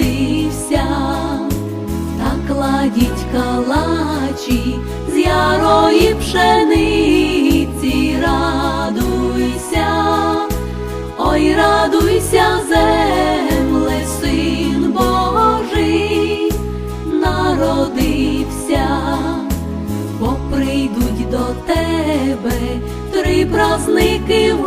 Народився та кладіть калачі з ярої пшениці, радуйся, ой, радуйся, земле, син Божий народився, бо прийдуть до тебе три праздники в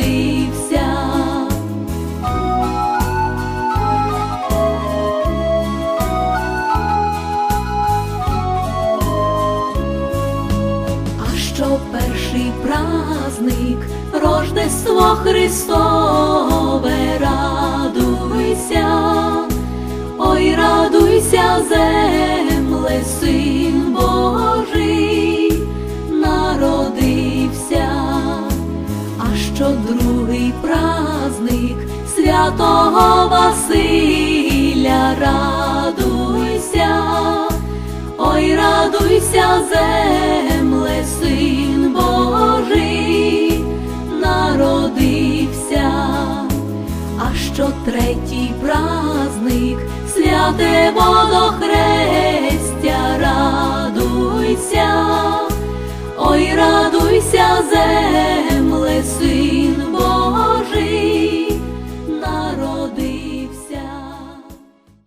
народився. А що перший праздник, Рождество Христове, радуйся, ой, радуйся, земле, святого Василя, радуйся. Ой, радуйся, земле, син Божий народився, а що третій праздник, святе водохрестя, радуйся, ой, радуйся, земле.